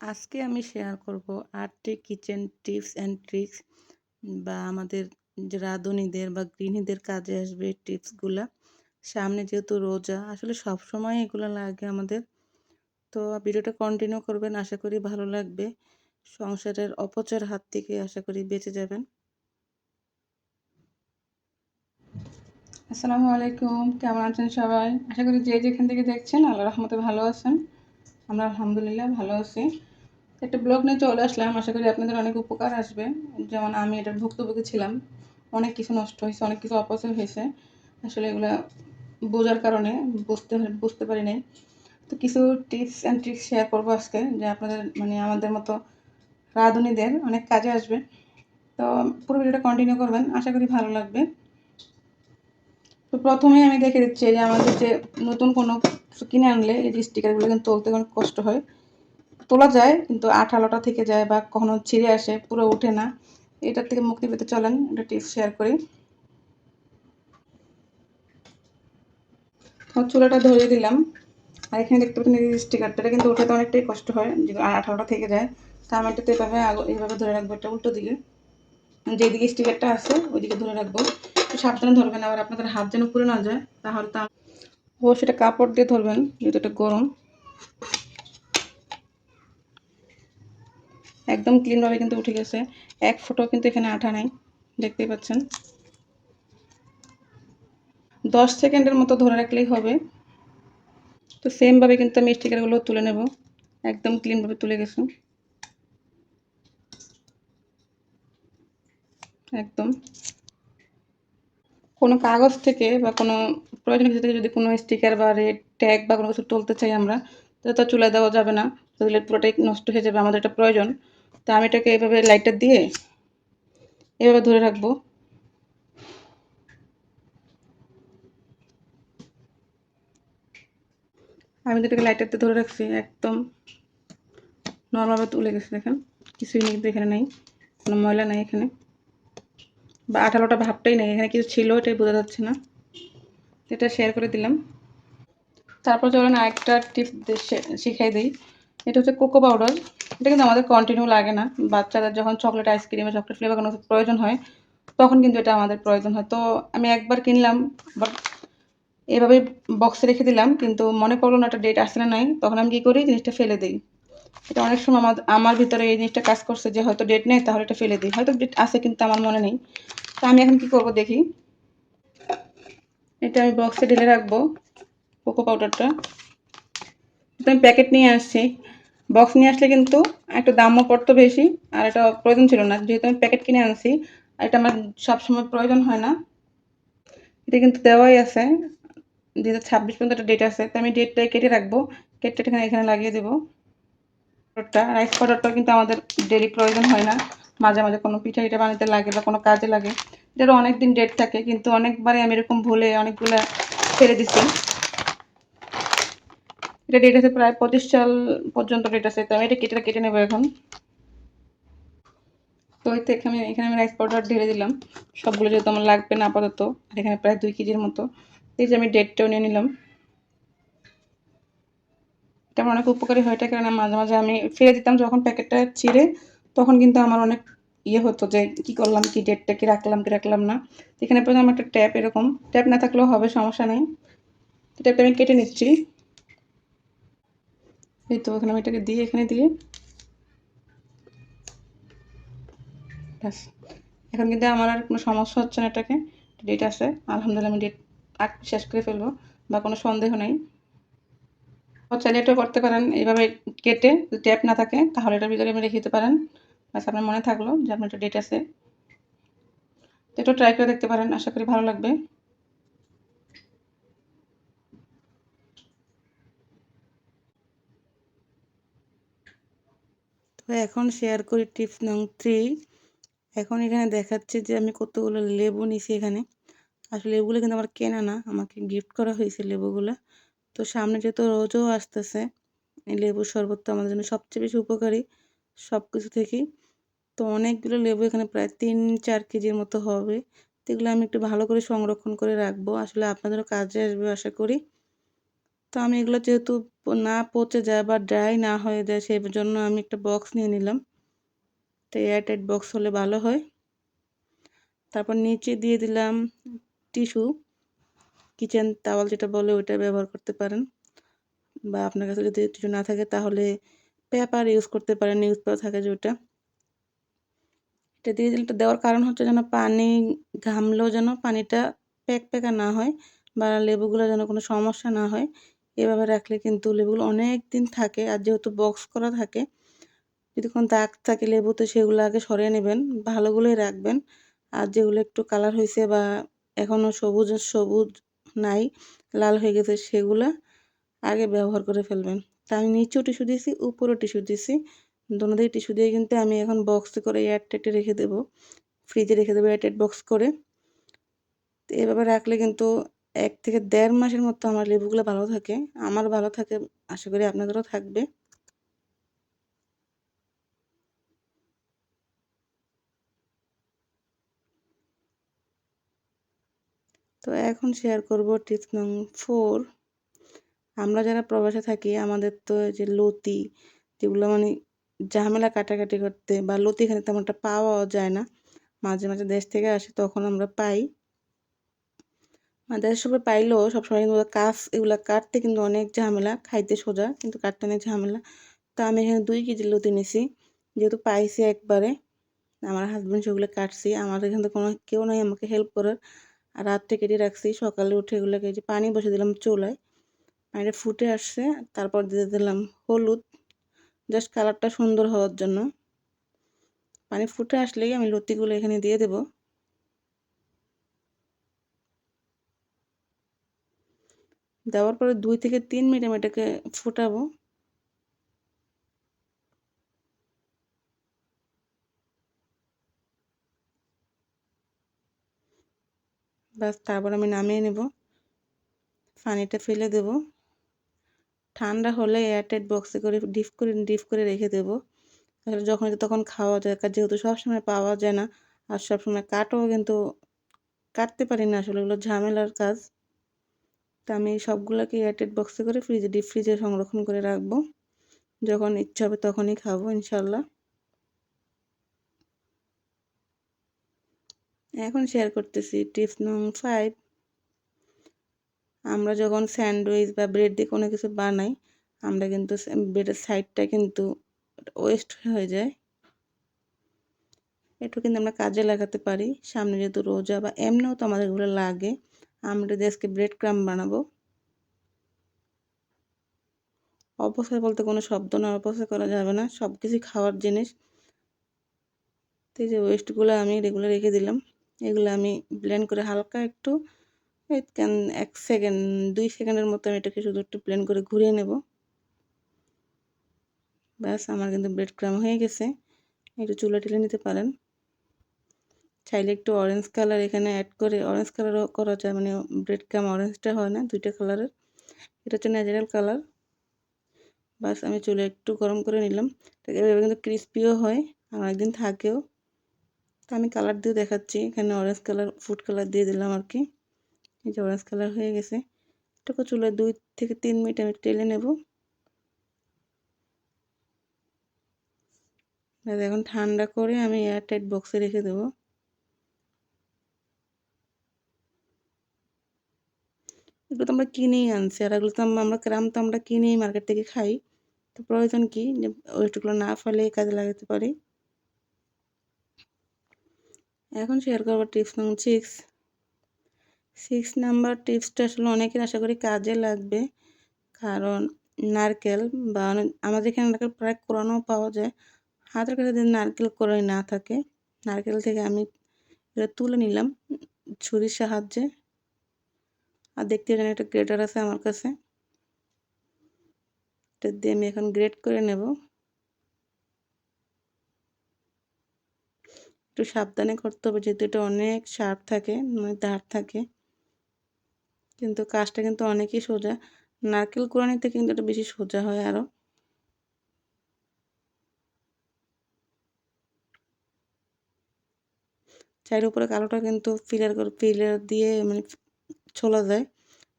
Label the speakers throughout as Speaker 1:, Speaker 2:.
Speaker 1: আজকে আমি শেয়ার করব আটটি কিচেন টিপস অ্যান্ড ট্রিক্স বা আমাদের রাঁধুনিদের বা গৃহিণীদের কাজে আসবে টিপসগুলা সামনে যেহেতু রোজা, আসলে সব সময় এগুলো লাগে আমাদের। তো ভিডিওটা কন্টিনিউ করবেন, আশা করি ভালো লাগবে। সংসারের অপচয়ের হাত থেকে আশা করি বেঁচে যাবেন।
Speaker 2: আসসালামু আলাইকুম, কেমন আছেন সবাই? আশা করি যে যেখান থেকে দেখছেন আল্লাহ রহমতে ভালো আছেন। আমরা আলহামদুলিল্লাহ ভালো আছি। একটা ব্লগ নিয়ে চলে আসলাম। আশা করি আপনাদের অনেক উপকার আসবে। যেমন আমি এটার ভুক্তভোগী ছিলাম। অনেক কিছু নষ্ট হয়েছে, অনেক কিছু অপচয় হয়েছে। আসলে এগুলো বোঝার কারণে বুঝতে বুঝতে পারি নাই। তো কিছু টিপস অ্যান্ড ট্রিক্স শেয়ার করব আজকে, যে আপনাদের মানে আমাদের মতো রাঁধুনিদের অনেক কাজে আসবে। তো পুরো ভিডিওটা কন্টিনিউ করবেন। আশা করি ভালো লাগবে। তো প্রথমেই আমি দেখে দিচ্ছি যে আমাদের যে নতুন কোনো কিছু কিনে আনলে, এই যে স্টিকারগুলো কিন্তু তুলতে অনেক কষ্ট হয়। তোলা যায়, কিন্তু আঠালোটা থেকে যায় বা কখনো ছিঁড়ে আসে, পুরো ওঠে না। এটার থেকে মুক্তি পেতে চলেন, একটা টিপস শেয়ার করি। চুলাটা ধরিয়ে দিলাম। আর এখানে দেখতে পাচ্ছেন এই স্টিকারটা কিন্তু ওঠাতে অনেকটাই কষ্ট হয়, যে আঠালোটা থেকে যায়। তা আমি এটাতে এভাবে এইভাবে ধরে রাখব এটা উল্টো দিকে। যেদিকে স্টিকারটা আছে, ওইদিকে ধরে রাখব। সাবধানে ধরবেন, আবার আপনাদের হাত যেন পুড়ে না যায়, তাহলে তা ও সেটা কাপড় দিয়ে ধরবেন, যেহেতু এটা গরম। একদম ক্লিনভাবে কিন্তু উঠে গেছে। এক ফোটো কিন্তু এখানে আঠা নাই, দেখতেই পাচ্ছেন। দশ সেকেন্ডের মতো ধরে রাখলেই হবে। তো সেমভাবে কিন্তু আমি স্টিকারগুলো তুলে নেব। একদম ক্লিনভাবে তুলে গেছে। একদম। কোনো কাগজ থেকে বা কোনো প্রয়োজনীয় কিছু থেকে যদি কোনো স্টিকার বা রেড ট্যাগ বা কোনো কিছু তুলতে চাই আমরা তো চুলা দেওয়া যাবে না। তাহলে পুরোটাই নষ্ট হয়ে যাবে, আমাদের এটা প্রয়োজন। তা আমি এটাকে এভাবে লাইটার দিয়ে এভাবে ধরে রাখব। আমি এটাকে লাইটারতে ধরে রাখছি, একদম নর্মালভাবে তুলে গেছে, দেখেন। কিছুই নেই এখানে নেই, কোনো ময়লা নেই এখানে। বা আঠালোটা ভাবটাই নেই, এখানে কিছু ছিল এটাই বোঝা যাচ্ছে না। এটা শেয়ার করে দিলাম। তারপর চলেন আরেকটা টিপ শিখাই দিই। এটা হচ্ছে কোকো পাউডার এটা কিন্তু আমাদের কন্টিনিউ লাগে না। বাচ্চাদের যখন চকলেট আইসক্রিমে চকলেট ফ্লেভার কোনো প্রয়োজন হয়, তখন কিন্তু এটা আমাদের প্রয়োজন হয়। তো আমি একবার কিনলাম বাট এভাবে বক্সে রেখে দিলাম, কিন্তু মনে পড়ল না একটা ডেট আসছে না নাই। তখন আমি কী করি, জিনিসটা ফেলে দিই। এটা অনেক সময় আমার আমার ভিতরে এই জিনিসটা কাজ করছে যে হয়তো ডেট নেই, তাহলে এটা ফেলে দিই। হয়তো ডেট আছে কিন্তু আমার মনে নেই। তো আমি এখন কি করব দেখি। এটা আমি বক্সে ঢেলে রাখব কোকো পাউডারটা তো আমি প্যাকেট নিয়ে আসছি। বক্স নিয়ে আসলে কিন্তু একটা দামও পড়তো বেশি, আর এটা প্রয়োজন ছিল না। যেহেতু আমি প্যাকেট কিনে আনছি, আর এটা আমার সবসময় প্রয়োজন হয় না। এটা কিন্তু দেওয়াই আছে। যেহেতু ছাব্বিশ পর্যন্ত একটা ডেট আছে, তো আমি ডেটটা কেটে রাখব। কেটে এখানে এখানে লাগিয়ে দেবো। রাইস পাউডারটা কিন্তু আমাদের ডেলি প্রয়োজন হয় না। মাঝে মাঝে কোনো পিঠা পিঠা বানাতে লাগে বা কোনো কাজে লাগে। এটারও অনেক দিন ডেট থাকে, কিন্তু অনেকবারই আমি এরকম ভুলে অনেকগুলো ফেলে দিচ্ছি এটা ডেট আছে প্রায় পঁচিশ সাল পর্যন্ত ডেট আছে। তো আমি এটা কেটে কেটে নেব এখন। তো ওই থেকে আমি এখানে আমি রাইস পাউডার ঢেলে দিলাম। সবগুলো যেহেতু আমার লাগবে না আপাতত, আর এখানে প্রায় দুই কেজির মতো। এই যে আমি ডেটটাও নিয়ে নিলাম। এটা আমার অনেক উপকারী হয় এটা কারণে মাঝে মাঝে আমি ফিরে দিতাম যখন প্যাকেটটা ছিঁড়ে, তখন কিন্তু আমার অনেক ইয়ে হতো যে কি করলাম, কি ডেটটা কি রাখলাম কি রাখলাম না। এখানে পর্যন্ত আমার একটা ট্যাপ এরকম। ট্যাপ না থাকলেও হবে, সমস্যা নেই। ট্যাপটা আমি কেটে নিচ্ছি। এই তো এখানে আমি এটাকে দিয়ে এখানে দিয়ে ব্যাস। এখন কিন্তু আমার আর কোনো সমস্যা হচ্ছে না এটাকে। ডেট আছে, আলহামদুলিল্লাহ আমি ডেট আগ শেষ করে ফেলব, বা কোনো সন্দেহ নেই। চাইলে এটাও করতে পারেন, এইভাবে কেটে ট্যাপ না থাকে, তাহলে এটার ভিতরে আপনি রেখে দিতে পারেন। ব্যাস, আপনার মনে থাকল যে আপনার একটা ডেট আছে। এটাও ট্রাই করে দেখতে পারেন, আশা করি ভালো লাগবে।
Speaker 1: তো এখন শেয়ার করি টিপস নং থ্রি এখন এখানে দেখাচ্ছে যে আমি কতগুলো লেবু নিছি এখানে। আসলে লেবুগুলো কিন্তু আমার কেনা না, আমাকে গিফট করা হয়েছে লেবুগুলো। তো সামনে যেহেতু রোজও আসতেছে, এই লেবুর শরবত তো আমাদের জন্য সবচেয়ে বেশি উপকারী সব কিছু থেকেই। তো অনেকগুলো লেবু এখানে প্রায় তিন, চার কেজির মতো হবে। তো এগুলো আমি একটু ভালো করে সংরক্ষণ করে রাখব। আসলে আপনাদেরও কাজে আসবে, আশা করি। তো আমি এগুলো যেহেতু না পচে যায় বা ড্রাই না হয়ে যায়, সেই জন্য আমি একটা বক্স নিয়ে নিলাম। তো এয়ারটাইট বক্স হলে ভালো হয়। তারপর নিচে দিয়ে দিলাম টিস্যু কিচেন টাওয়াল যেটা বলে ওইটা ব্যবহার করতে পারেন। বা আপনার কাছে যদি টিস্যু না থাকে তাহলে পেপার ইউজ করতে পারেন নিউজ পেপার থাকে যেটা এটা দিয়ে দিলে দেওয়ার কারণ হচ্ছে যেন পানি ঘামলেও যেন পানিটা প্যাক প্যাকা না হয় বা লেবুগুলো যেন কোনো সমস্যা না হয়। এভাবে রাখলে কিন্তু লেবুগুলো অনেক দিন থাকে আর যেহেতু বক্স করা থাকে, যদি কোনো দাগ থাকে লেবুতে সেগুলো আগে সরিয়ে নেবেন ভালোগুলোই রাখবেন। আর যেগুলো একটু কালার হয়েছে বা এখনও সবুজ সবুজ নাই, লাল হয়ে গেছে, সেগুলো আগে ব্যবহার করে ফেলবেন। তা আমি নিচেও টিস্যু দিয়েছি, উপরেও টিস্যু দিয়েছি। দোনোদের টিস্যু দিয়ে কিন্তু আমি এখন বক্স করে এয়ারটাইটে রেখে দেবো। ফ্রিজে রেখে দেবো এয়ারটাইট বক্স করে। এভাবে রাখলে কিন্তু এক থেকে দেড় মাসের মতো আমার লেবুগুলো ভালো থাকে। আমার ভালো থাকে, আশা করি আপনাদেরও থাকবে। তো এখন শেয়ার করব টিপস নং ফোর আমরা যারা প্রবাসে থাকি, আমাদের তো যে লতি, যেগুলো মানে ঝামেলা কাটাকাটি করতে বা লতি এখানে তেমন একটা পাওয়াও যায় না। মাঝে মাঝে দেশ থেকে আসে, তখন আমরা পাই। দেশের সবাই পাইলেও সবসময় কিন্তু কাজ, এগুলো কাটতে কিন্তু অনেক ঝামেলা, খাইতে সোজা, কিন্তু কাটতে অনেক ঝামেলা। তো আমি এখানে দুই কেজি লতি নিছি, যেহেতু পাইছি একবারে, আমার হাজব্যান্ড সেগুলো কাটছি, আমার এখান থেকে কোনো, কেউ নাই আমাকে হেল্প করার। আর রাত্রে কেটে রাখছি, সকালে উঠে এগুলোকে যে পানি বসে দিলাম চুলায়, পানিটা ফুটে আসছে, তারপর দিয়ে দিলাম হলুদ জাস্ট কালারটা সুন্দর হওয়ার জন্য। পানি ফুটে আসলেই আমি লতিগুলো এখানে দিয়ে দেব। দেওয়ার পরে দুই থেকে তিন মিনিট আমি এটাকে ফুটাবো। বাস তারপর আমি নামিয়ে নেব। পানিটা ফেলে দেব। ঠান্ডা হলে এয়ারটাইট বক্সে করে ডিপ করে ডিপ করে রেখে দেব। তাহলে যখন, তখন খাওয়া যায়। যেহেতু সবসময় পাওয়া যায় না, আর সবসময় কাটও কিন্তু কাটতে পারি না আসলে ওগুলো ঝামেলার কাজ। তা আমি সবগুলোকে এয়ারটাইট বক্সে করে ফ্রিজে ডিপ ফ্রিজে সংরক্ষণ করে রাখব। যখন ইচ্ছা হবে তখনই খাব ইনশাল্লাহ এখন শেয়ার করতেছি টিপস নং ফাইভ আমরা যখন স্যান্ডউইচ বা ব্রেড দিয়ে কোনো কিছু বানাই, আমরা কিন্তু ব্রেডের সাইডটা কিন্তু ওয়েস্ট হয়ে যায়। একটু কিন্তু আমরা কাজে লাগাতে পারি। সামনে যেহেতু রোজা বা এমনিও তো আমাদের এগুলো লাগে আমরা আজকে ব্রেড ক্রাম বানাবো। অপচয় বলতে কোনো শব্দ না অপচয় করা যাবে না সব কিছুই খাওয়ার জিনিস। তো এই যে ওয়েস্টগুলো আমি রেগুলার রেখে দিলাম, এগুলো আমি ব্লেন্ড করে হালকা একটু এক সেকেন্ড দুই সেকেন্ডের মতো আমি এটাকে শুধু একটু ব্লেন্ড করে ঘুরিয়ে নেব। ব্যাস, আমার কিন্তু ব্রেড ক্রাম হয়ে গেছে। একটু চুলা টেলে নিতে পারেন। চাইলে একটু অরেঞ্জ কালার এখানে অ্যাড করে অরেঞ্জ কালারও করা যায় মানে ব্রেড ক্রাম অরেঞ্জটা হয় না, দুইটা কালারের এটা হচ্ছে ন্যাচারাল কালার বাস আমি চুলে একটু গরম করে নিলাম। এভাবে কিন্তু ক্রিস্পিও হয়, আর একদিন থাকেও। তো আমি কালার দিয়ে দেখাচ্ছি, এখানে অরেঞ্জ কালার ফুড কালার দিয়ে দিলাম আর কি। এই যে অরেঞ্জ কালার হয়ে গেছে। এটাকে চুলে দুই থেকে তিন মিনিট আমি টেলে নেব। এখন ঠান্ডা করে আমি এয়ারটাইট বক্সে রেখে দেবো। এগুলো তো আমরা কিনেই আনছি, আর এগুলো তো আমরা ক্রাম তো আমরা কিনেই মার্কেট থেকে খাই। তো প্রয়োজন কি যে ওইটুকুলো না ফেলে কাজে লাগাতে পারি? এখন শেয়ার করব tips number six six number টিপসটা আসলে অনেকের আশা করি কাজে লাগবে। কারণ নারকেল বা আমাদের এখানে নারকেল প্রায় কোরানো পাওয়া যায়। হাতের কাছে যদি নারকেল কোরাই না থাকে, নারকেল থেকে আমি এটা তুলে নিলাম, ছুরির সাহায্যে। আর দেখতে জানি একটা গ্রেটার আছে আমার কাছে। এটা দিয়ে আমি এখন গ্রেট করে নেব। একটু সাবধানে করতে হবে, যেহেতু এটা অনেক শার্প থাকে মানে ধার থাকে। কিন্তু কাজটা কিন্তু অনেকই সোজা। নারকেল কোরআনিতে কিন্তু এটা বেশি সোজা হয় আরও চায়ের উপরে কালোটা কিন্তু ফিলার করে ফিলার দিয়ে মানে ছোলা যায়।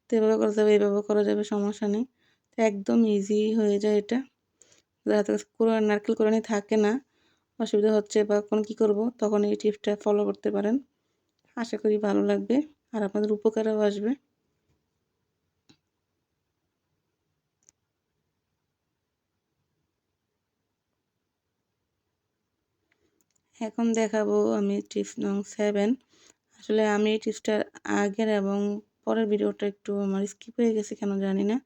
Speaker 1: তো এভাবে করা যাবে, এভাবে করা যাবে, সমস্যা নেই। একদম ইজি হয়ে যায় এটা। যারা কোনো নারকেল কোরানি থাকে না, অসুবিধা হচ্ছে বা কোনো কী করব, তখন এই টিপসটা ফলো করতে পারেন। আশা করি ভালো লাগবে আর আপনাদের উপকারেও আসবে। এখন দেখাবো আমি টিপস নং সেভেন আসলে আমি এই টিপসটার আগের এবং পরের ভিডিওটা একটু আমার স্কিপ হয়ে গেছে, কেন জানি না।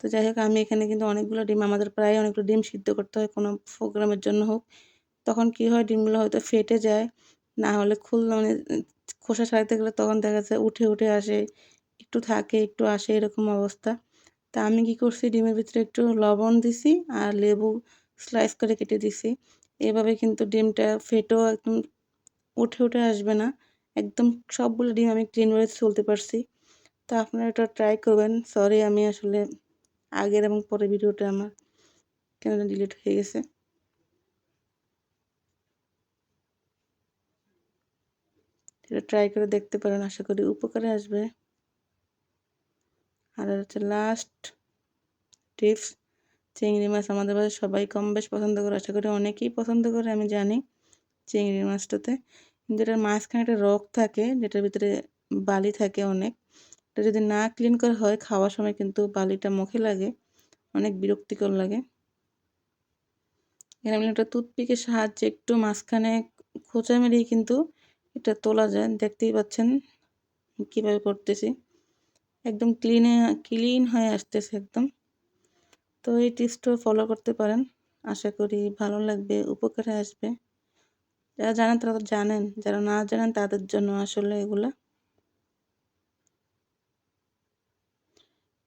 Speaker 1: তো যাই হোক, আমি এখানে কিন্তু অনেকগুলো ডিম, আমাদের প্রায় অনেকগুলো ডিম সিদ্ধ করতে হয় কোনো প্রোগ্রামের জন্য হোক। তখন কি হয়, ডিমগুলো হয়তো ফেটে যায়, না হলে খুল মানে খোসা ছাড়াইতে গেলে তখন দেখা যায় উঠে উঠে আসে, একটু থাকে, একটু আসে, এরকম অবস্থা। তা আমি কি করছি, ডিমের ভিতরে একটু লবণ দিছি আর লেবু স্লাইস করে কেটে দিছি। এভাবে কিন্তু ডিমটা ফেটেও একদম উঠে উঠে আসবে না। একদম সবগুলো ডিম আমি ক্লিনভাবে চলতে পারছি। তো আপনারা এটা ট্রাই করবেন। সরি আমি আসলে আগের এবং পরের ভিডিওটা আমার কেন ডিলিট হয়ে গেছে। এটা ট্রাই করে দেখতে পারেন, আশা করি উপকারে আসবে। আর হচ্ছে লাস্ট টিপস চিংড়ি মাছ আমাদের বাসায় সবাই কম বেশ পছন্দ করে, আশা করি অনেকেই পছন্দ করে, আমি জানি চিংড়ি মাছটাতে। এটার মাঝখানে একটা রক থাকে, যেটার ভিতরে বালি থাকে অনেক, এটা যদি না ক্লিন করা হয়, খাওয়ার সময় কিন্তু বালিটা মুখে লাগে, অনেক বিরক্তিকর লাগে। এখানে আমি একটা টুথপিকের সাহায্যে একটু মাঝখানে খোঁচা মেরিয়ে কিন্তু এটা তোলা যায়। দেখতেই পাচ্ছেন কীভাবে করতেছি। একদম ক্লিনে ক্লিন হয়ে আসতেছে একদম। তো এই টিপসটা ফলো করতে পারেন। আশা করি ভালো লাগবে, উপকারে আসবে। যারা জানেন তারা তো জানেন, যারা না জানেন তাদের জন্য আসলে এগুলা।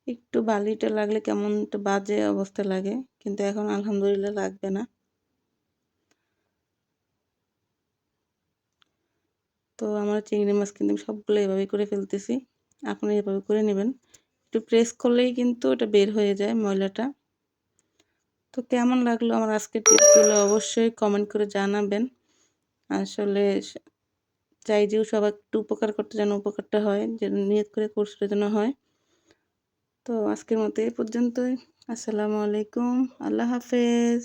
Speaker 1: একটু বালিটা লাগলে কেমন একটা বাজে অবস্থা লাগে, কিন্তু এখন আলহামদুলিল্লাহ লাগবে না। তো আমার চিংড়ি মাছ কিন্তু সবগুলো এভাবে করে ফেলতেছি, আপনি এভাবে করে নেবেন। একটু প্রেস করলেই কিন্তু এটা বের হয়ে যায় ময়লাটা। তো কেমন লাগল আমার আজকের টিপসগুলো অবশ্যই কমেন্ট করে জানাবেন। আসলে চাই যেও সবাই একটু উপকার করতে যেন উপকারটা হয়, যেন নিয়ত করে কোর্সটা যেন হয়। তো আজকের মতো এই পর্যন্তই। আসসালামু আলাইকুম। আল্লাহ হাফেজ।